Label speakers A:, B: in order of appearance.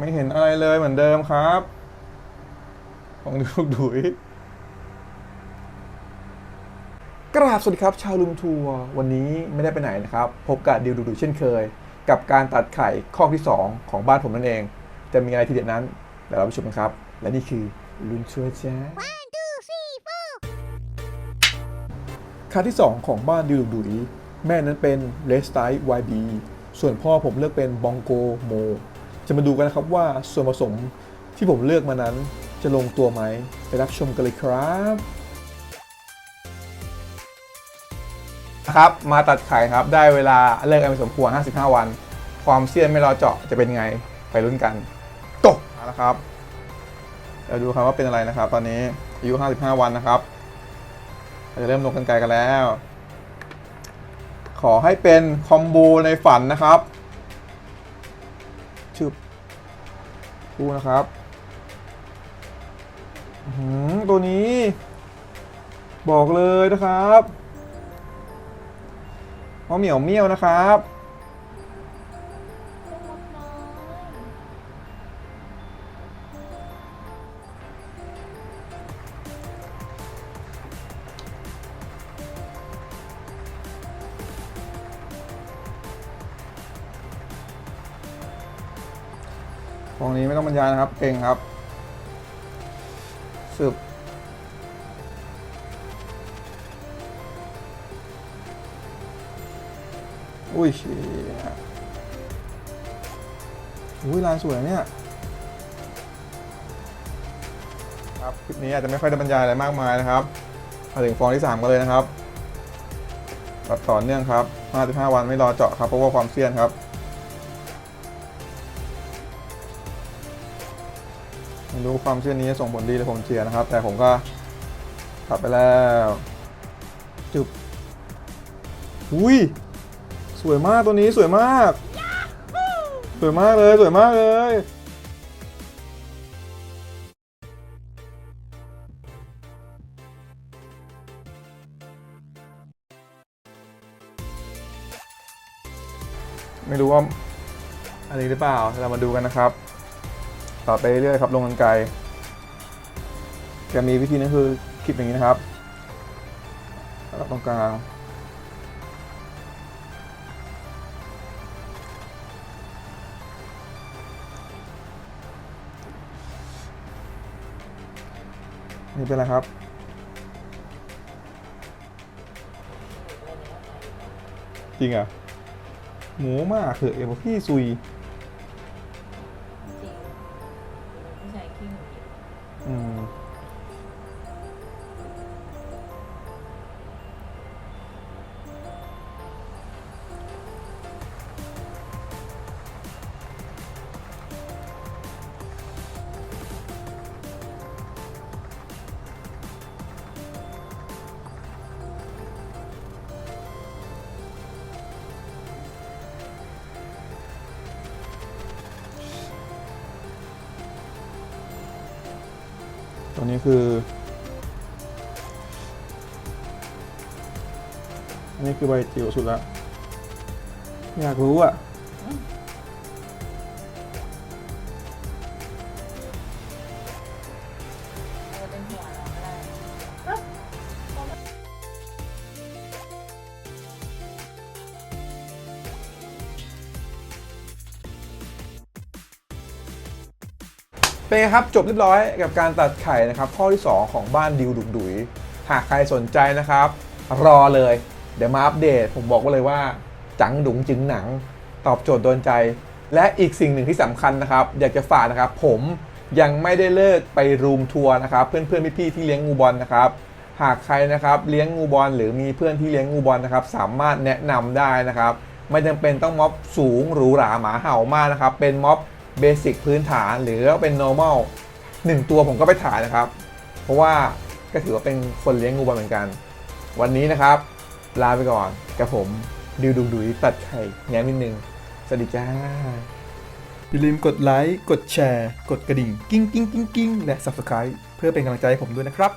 A: ไม่เห็นอะไรเลยเหมือนเดิมครับ ของดูกดุยกราบสวัสดีครับ ชาวลุมทัวร์วันนี้ไม่ได้ไปไหนนะครับ พบกับดิวดูดุยเช่นเคย กับการตัดไข่ข้อที่ 2 ของบ้านผมนั่นเอง จะมีอะไรทีเด็ดนั้นเดี๋ยวเราไปชมกันครับ และนี่คือลุนชัวร์จ้าคาที่ 2 ของบ้านดิวดุยแม่นั้นเป็นเลสไต YB ส่วนพ่อผมเลือกเป็นบองโกโม จะมาดูกันนะครับว่าส่วนผสมที่ผมเลือกมานั้นจะลงตัวไหมไปรับชมกันเลยครับครับมาตัดไข่ครับได้เวลาเลิกอันสมควร 55 วัน ความเสี้ยนไม่รอเจาะจะเป็นไงไปลุ้นกันตกมาแล้วครับเดี๋ยวดูครับว่าเป็นอะไรนะครับ ตอนนี้อายุ 55 วันนะครับเราจะเริ่มลงกันไกลกันแล้ว ขอให้เป็นคอมโบในฝันนะครับ ชึบดูนะครับหืมตัวนี้ บอกเลยนะครับว่าเหมียวเมี่ยวนะครับ ตรงนี้ไม่ต้องบรรยายนะครับเก่งครับสืบอุ้ยชีอุ้ยลายสวยเนี่ยครับคลิปนี้อาจจะไม่ค่อยได้บรรยายอะไรมากมายนะครับมาถึงฟองที่ 3 กันเลยนะครับตัดต่อเนื่องครับ 55 วันไม่รอเจาะครับเพราะว่าความเสี่ยงครับ รู้ความเชื่อนี้ส่งผลดีหรือผมเชียร์นะครับ แต่ผมก็ตัดไปแล้วจุบอุ้ยสวยมากตัวนี้สวยมาก สวยมากเลยสวยมากเลยไม่รู้ว่าอะไรหรือเปล่า เรามาดูกันนะครับ ต่อไปเรื่อยครับลงกันไกลจะมีวิธีนั้นคือคลิปอย่างนี้นะครับแล้วตรงกลางนี่เป็นอะไรครับจริงอะหมูมากเถอะเอวพี่ซุย ตัวนี้คือ อันนี้คือใบจิ๋วสุดละ อยากรู้อะ เป็นไงครับ จบเรียบร้อยกับการตัดไข่นะครับ ข้อที่ 2 ของบ้านดิวดุกดุย หากใครสนใจนะครับ รอเลย เดี๋ยวมาอัปเดต ผมบอกไว้เลยว่า จังดุงจึงหนัง ตอบโจทย์โดนใจ และอีกสิ่งหนึ่งที่สำคัญนะครับ อยากจะฝากนะครับ ผมยังไม่ได้เลิกไปรูมทัวร์นะครับ เพื่อนๆพี่ๆที่เลี้ยงงูบอลนะครับ หากใครนะครับเลี้ยงงูบอลหรือมีเพื่อนที่เลี้ยงงูบอลนะครับ สามารถแนะนำได้นะครับ ไม่จำเป็นต้องม็อบสูงหรูหราหมาเห่ามากนะครับ เป็นม็อบ เบสิกพื้นฐานหรือเป็น normal หนึ่งตัวผมก็ไปถ่ายนะครับ เพราะว่าก็ถือว่าเป็นคนเลี้ยงงูบอลเหมือนกัน วันนี้นะครับ ลาไปก่อนกับผมดิวดูดุยตัดไข่แง้มนิดนึง สวัสดีจ้า อย่าลืมกดไลค์ กดแชร์ กดกระดิ่ง กิ้งกิ้งกิ้งกิ้งและ subscribe เพื่อเป็นกำลังใจให้ผมด้วยนะครับ